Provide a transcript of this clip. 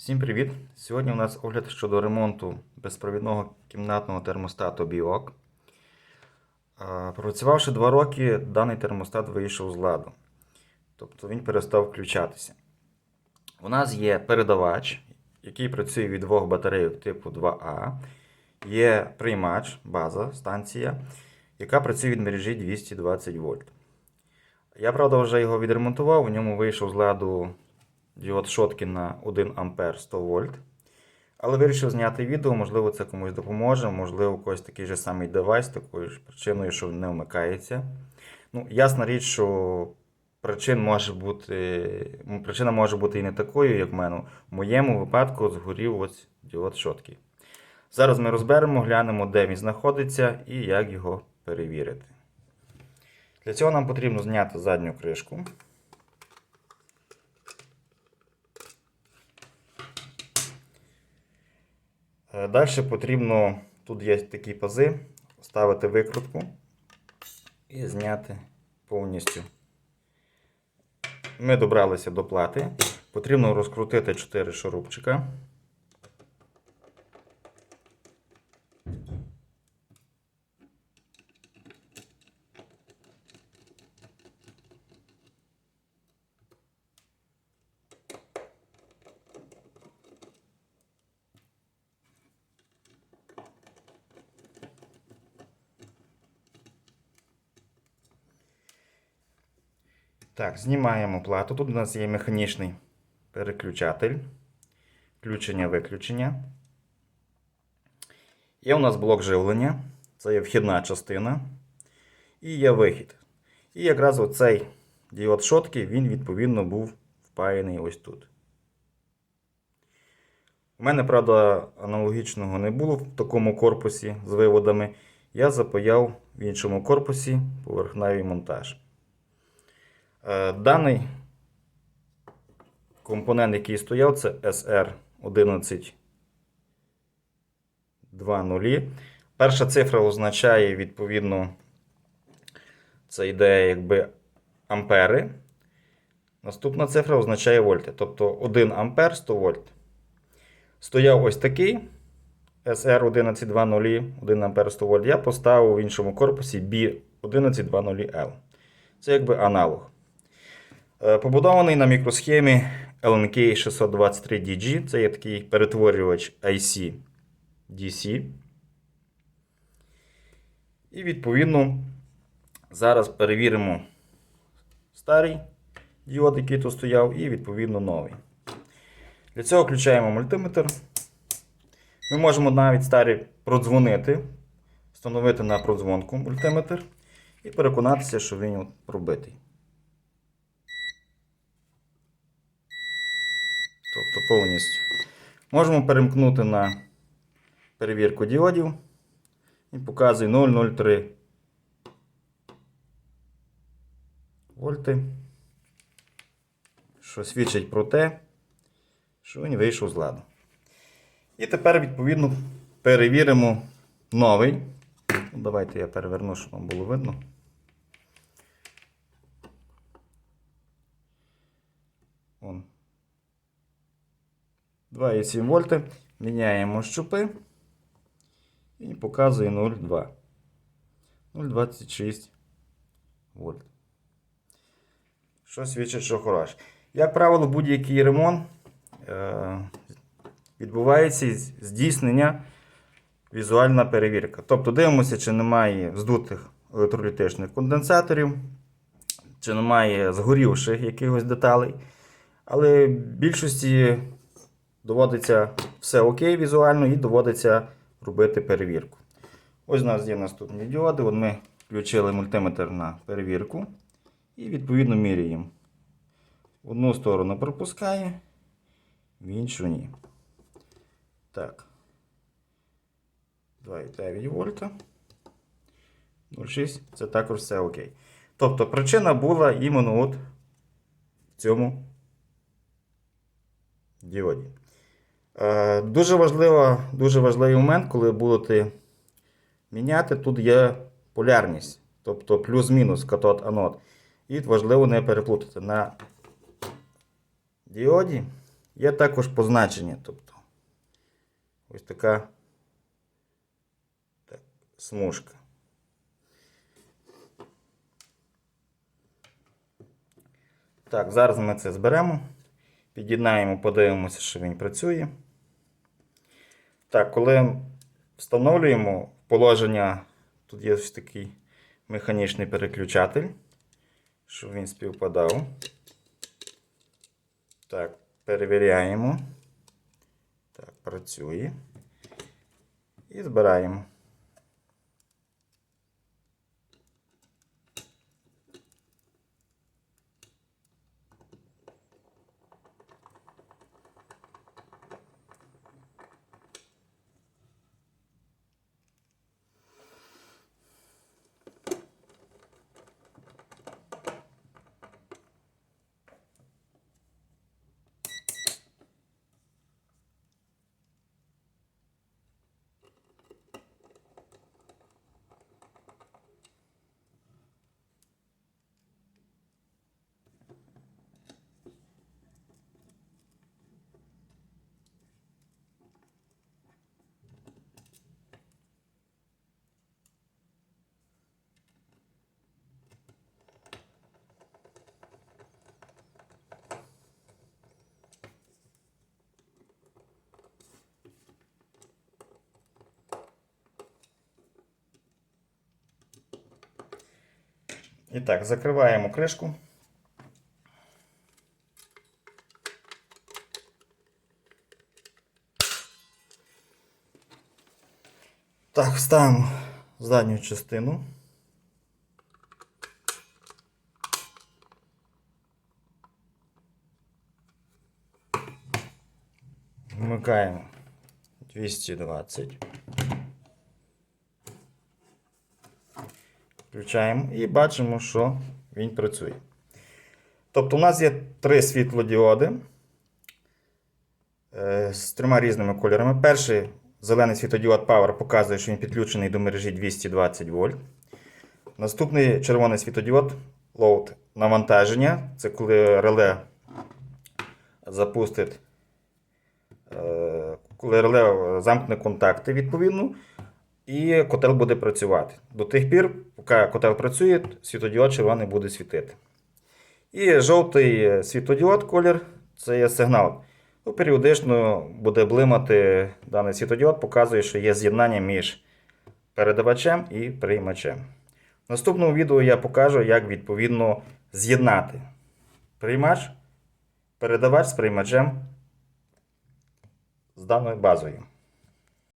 Всім привіт! Сьогодні у нас огляд щодо ремонту безпровідного кімнатного термостату BIOC. Е, Пропрацювавши 2 роки, даний термостат вийшов з ладу. Тобто він перестав включатися. У нас є передавач, який працює від двох батарейок типу 2А. Є приймач, база, станція, яка працює від мережі 220 вольт. Я, правда, вже його відремонтував, у ньому вийшов з ладу діод шотки на 1 А 100 вольт. Але вирішив зняти відео, можливо, це комусь допоможе, можливо, у когось такий же самий девайс, такою ж причиною, що не вмикається. Ну, ясна річ, що причин може бути, причина може бути і не такою, як в мене. В моєму випадку згорів ось діод шотки. Зараз ми розберемо, глянемо, де він знаходиться і як його перевірити. Для цього нам потрібно зняти задню кришку. Далі потрібно, тут є такі пази, ставити викрутку і зняти повністю. Ми добралися до плати. Потрібно розкрутити 4 шурупчика. Так, знімаємо плату. Тут у нас є механічний переключатель, включення-виключення. Є у нас блок живлення, це є вхідна частина. І є вихід. І якраз оцей діод шотки, він відповідно був впаяний ось тут. У мене, правда, аналогічного не було в такому корпусі з виводами. Я запаяв в іншому корпусі поверхневий монтаж. Е, Даний компонент, який стояв, це SR1120. Перша цифра означає, відповідно, це йде якби ампери. Наступна цифра означає вольти. Тобто 1 ампер 100 вольт. Стояв ось такий SR1120, 1 ампер 100 вольт. Я поставив в іншому корпусі B1120L. Це якби аналог. Е, Побудований на мікросхемі LNK 623DG. Це є такий перетворювач IC DC. І відповідно зараз перевіримо старий діод, який тут стояв, і відповідно новий. Для цього включаємо мультиметр. Ми можемо навіть старий продзвонити, встановити на продзвонку мультиметр і переконатися, що він пробитий. Тобто повністю. Можемо перемкнути на перевірку діодів і показує 0,03 вольти, що свідчить про те, що він вийшов з ладу. І тепер, відповідно, перевіримо новий. Ну, Давайте я переверну, щоб вам було видно. Вон. 2,7 вольти. Міняємо щупи і показує 0,2. 0,26 вольт. Що свідчить, що хороше. Як правило, будь-який ремонт е, відбувається здійснення візуальна перевірка. Тобто дивимося, чи немає здутих електролітичних конденсаторів, чи немає згорівших якихось деталей. Але в більшості доводиться все окей візуально і доводиться робити перевірку. Ось у нас є наступні діоди. От ми включили мультиметр на перевірку і відповідно міряємо. Одну сторону пропускає, в іншу ні. Так. 2,9 вольта. 0,6. Це також все окей. Тобто причина була іменно от в цьому діоді. Е, Дуже, важлива, дуже важливий момент, коли будете міняти, тут є полярність, тобто плюс-мінус катод анод. І важливо не переплутати на діоді Є також позначення, тобто ось така так, смужка. Так, зараз ми це зберемо. Під'єднаємо, подивимося, що він працює. Так, коли встановлюємо положення, тут є ось такий механічний переключатель, щоб він співпадав. Так, перевіряємо. Так, працює. І збираємо. І так, закриваємо кришку. Так, ставимо задню частину. Вмикаємо 220. Включаємо і бачимо, що він працює. Тобто, у нас є три світлодіоди е, з трьома різними кольорами. Перший зелений світлодіод Power показує, що він підключений до мережі 220 вольт. Наступний червоний світлодіод Load навантаження. Це коли реле запустить, е, коли реле замкне контакти відповідно. І котел буде працювати. До тих пір, поки котел працює, світодіод червоний буде світити. І жовтий світодіод колір це є сигнал. Ну, періодично буде блимати даний світодіод, показує, що є з'єднання між передавачем і приймачем. В наступному відео я покажу, як відповідно з'єднати приймач, передавач з приймачем з даною базою.